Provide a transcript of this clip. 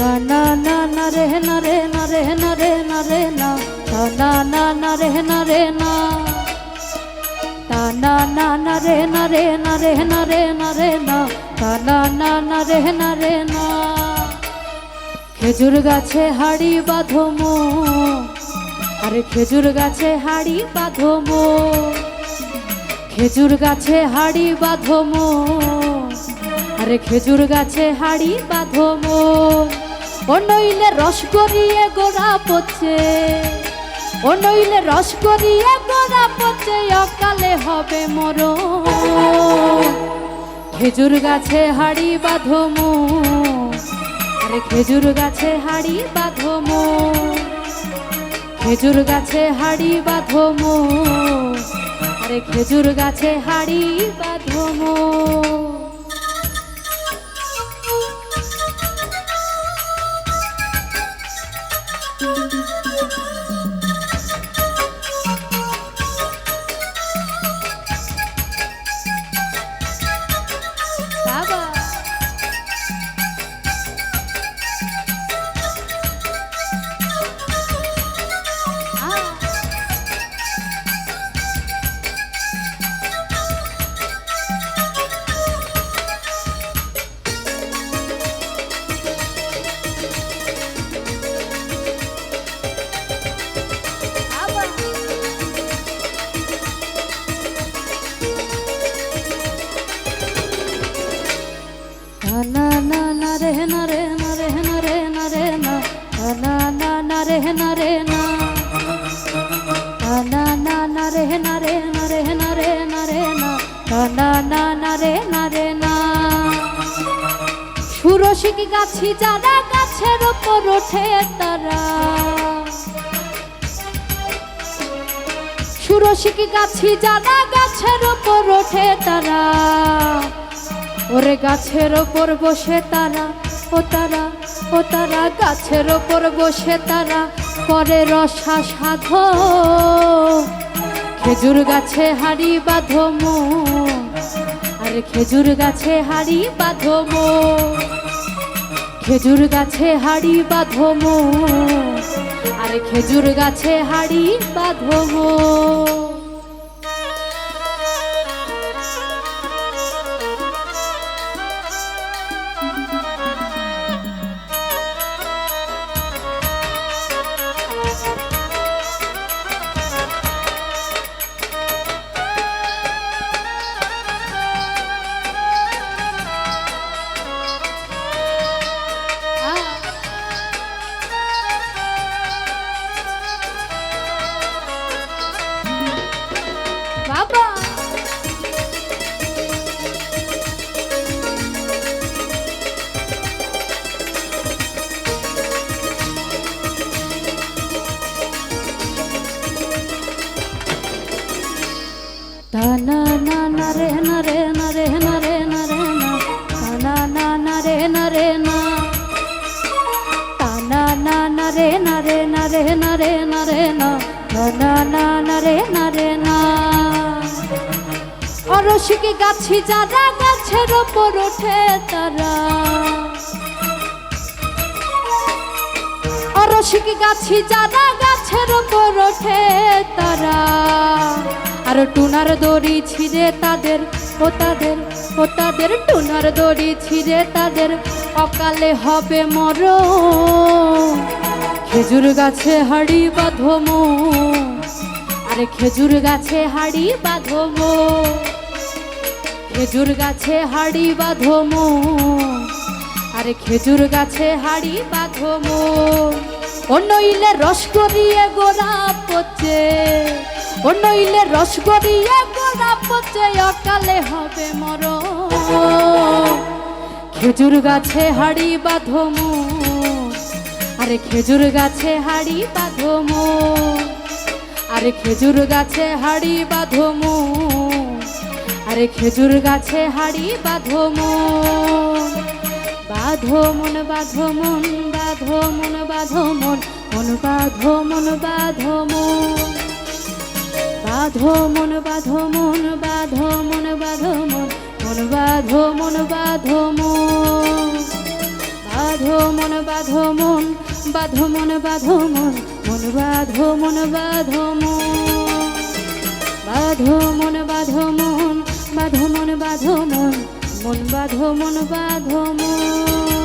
না না না রে না রে না রে রে না রে না না না না রে না রে না না না না রে না রে না রে না রে না রে না না না না রে না রে না খেজুর গাছে হাড়ি বাঁধো মো আরে খেজুর গাছে হাড়ি বাঁধো মো খেজুর গাছে হাড়ি বাঁধো মো আরে খেজুর গাছে হাড়ি বাঁধো মো ও রস গড়িয়ে গোড়া পচে। ও রস গড়িয়ে গোড়া পচে, অকালে হবে মর খেজুর গাছে হাড়ি বাঁধো মো। আরে খেজুর গাছে হাড়ি বাঁধো মো। খেজুর গাছে হাড়ি বাঁধো মো। আরে খেজুর গাছে হাড়ি বাঁধো না গাছি যারা গাছের ওপর ওঠে তারা গাছি যারা গাছের ওপর ওঠে তারা ওরে গাছের ওপর বসে তারা, ও তারা ও তারা, গাছের ওপর বসে তারা করে রসা সাধ। খেজুর গাছে হাড়ি বাঁধো মো, আরে খেজুর গাছে হাড়ি বাঁধো খেজুর গাছে হাড়ি বাঁধো আর খেজুর গাছে হাড়ি বাঁধো অরসিকে গাছি যারা গাছের ওপর ওঠে তারা অরসিক গাছি যারা গাছের ওপর ওঠে তারা আর টুনার দড়ি ছিঁড়ে তাদের, ও তাদের ও তাদের, টুনার দড়ি ছিঁড়ে তাদের, অকালে হবে মর খেজুর গাছে হাড়ি বাঁধমো, আরে খেজুর গাছে হাড়ি বাঁধমো। খেজুর গাছে হাড়ি বাঁধমো, আরে খেজুর গাছে হাড়ি বাঁধমো। ও নইলে রস গড়িয়ে গোড়া পচে। ও নইলে রস গোড়া পচে অকালে হবে মর খেজুর গাছে হাড়ি বাঁধমো আরে খেজুর গাছে হাড়ি বাঁধমো আরে খেজুর গাছে হাড়ি বাঁধমো আরে খেজুর গাছে হাড়ি বাঁধো মন। বাঁধো মন বাঁধো মন বাঁধো মন বাঁধো মন মন বাঁধো মন বাঁধো মন। বাঁধো মন বাঁধো মন বাঁধো মন বাঁধো মন মন বাঁধো মন বাঁধো মন বাঁধো মন বাঁধো মন বাঁধো মন বাঁধো মন মন বাঁধো মন বাঁধো মন বাঁধো মন বাঁধো মন বাঁধো মন বাঁধো মন মন বাঁধো মন বাঁধো মন